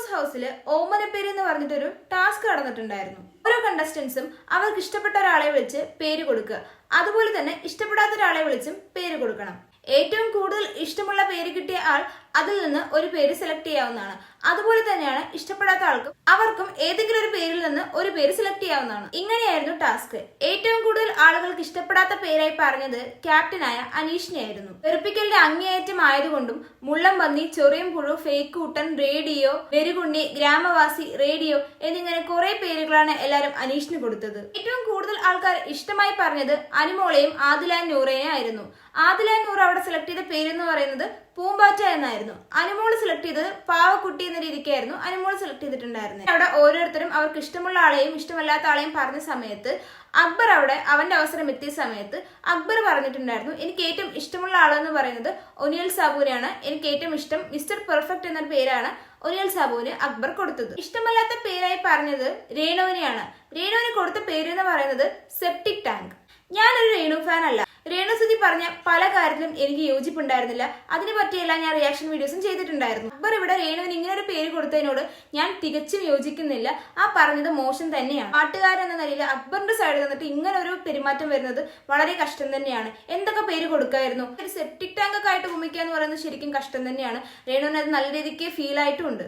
Boss ഹൗസിൽ ഓമനപ്പേര് എന്ന് പറഞ്ഞിട്ടൊരു ടാസ്ക് നടന്നിട്ടുണ്ടായിരുന്നു. ഓരോ കണ്ടസ്റ്റൻസും അവർക്ക് ഇഷ്ടപ്പെട്ട ഒരാളെ വിളിച്ച് പേര് കൊടുക്കുക. അതുപോലെ തന്നെ ഇഷ്ടപ്പെടാത്ത ഒരാളെ വിളിച്ചും പേര് കൊടുക്കണം. ഏറ്റവും കൂടുതൽ ഇഷ്ടമുള്ള പേര് കിട്ടിയ ആൾ അതിൽ നിന്ന് ഒരു പേര് സെലക്ട് ചെയ്യാവുന്നതാണ്. അതുപോലെ തന്നെയാണ് ഇഷ്ടപ്പെടാത്ത ആൾക്കും അവർക്കും ഏതെങ്കിലും ഒരു പേരിൽ നിന്ന് ഒരു പേര് സെലക്ട് ചെയ്യാവുന്നതാണ്. ഇങ്ങനെയായിരുന്നു ടാസ്ക് ഏറ്റവും കൂടുതൽ ആളുകൾക്ക് ഇഷ്ടപ്പെടാത്ത പേരായി പറഞ്ഞത് ക്യാപ്റ്റനായ അനീഷിനെയായിരുന്നു. വെറുപ്പിക്കലിന്റെ അങ്ങേയറ്റം ആയതുകൊണ്ടും മുള്ളം പന്നി ചൊറിയം പുഴു ഫേക്ക് കൂട്ടൻ റേഡിയോ വെരുകുണ്ണി ഗ്രാമവാസി റേഡിയോ എന്നിങ്ങനെ കുറെ പേരുകളാണ് എല്ലാവരും അനീഷിന് കൊടുത്തത്. ഏറ്റവും ആൾക്കാർ ഇഷ്ടമായി പറഞ്ഞത് അനുമോളെയും ആദിലാൻ നൂറേനെ ആയിരുന്നു. ആദിലാൻ നൂറ അവിടെ സെലക്ട് ചെയ്ത പേര് എന്ന് പറയുന്നത് പൂമ്പാറ്റ എന്നായിരുന്നു. അനുമോൾ സെലക്ട് ചെയ്തത് പാവക്കുട്ടി എന്ന രീതിക്കായിരുന്നു അനുമോൾ സെലക്ട് ചെയ്തിട്ടുണ്ടായിരുന്നത്. അവിടെ ഓരോരുത്തരും അവർക്ക് ഇഷ്ടമുള്ള ആളെയും ഇഷ്ടമല്ലാത്ത ആളെയും പറഞ്ഞ സമയത്ത് അക്ബർ അവിടെ അവന്റെ അവസരം എത്തിയ സമയത്ത് അക്ബർ പറഞ്ഞിട്ടുണ്ടായിരുന്നു എനിക്ക് ഏറ്റവും ഇഷ്ടമുള്ള ആളെന്ന് പറയുന്നത് ഒനിയൽ സാബൂരാണ് എനിക്ക് ഏറ്റവും ഇഷ്ടം മിസ്റ്റർ പെർഫെക്റ്റ് എന്നൊരു പേരാണ് ഒനിയൽ സാബുവിന് അക്ബർ കൊടുത്തത്. ഇഷ്ടമല്ലാത്ത പേരായി പറഞ്ഞത് രേണുവിനെയാണ്. രേണുവിന് കൊടുത്ത പേര് എന്ന് പറയുന്നത് സെപ്റ്റിക് ടാങ്ക്. ഞാനൊരു രേണു ഫാൻ അല്ല രേണു സുധി പറഞ്ഞ പല കാര്യത്തിലും എനിക്ക് യോജിപ്പുണ്ടായിരുന്നില്ല. അതിനെ പറ്റിയെല്ലാം ഞാൻ റിയാക്ഷൻ വീഡിയോസും ചെയ്തിട്ടുണ്ടായിരുന്നു. അക്ബർ ഇവിടെ രേണുവിന് ഇങ്ങനെ ഒരു പേര് കൊടുത്തതിനോട് ഞാൻ തികച്ചും യോജിക്കുന്നില്ല. ആ പറഞ്ഞത് മോശം തന്നെയാണ്. പാട്ടുകാരൻ എന്ന നിലയിൽ അക്ബറിന്റെ സൈഡിൽ നിന്നിട്ട് ഇങ്ങനെ ഒരു പെരുമാറ്റം വരുന്നത് വളരെ കഷ്ടം തന്നെയാണ്. എന്തൊക്കെ പേര് കൊടുക്കായിരുന്നു? ഒരു സെപ്റ്റിക് ടാങ്ക് ഒക്കെ ആയിട്ട് ഭൂമിക്കുക എന്ന് പറയുന്നത് ശരിക്കും കഷ്ടം തന്നെയാണ്. രേണുവിന് അത് നല്ല രീതിക്ക് ഫീൽ ആയിട്ടുമുണ്ട്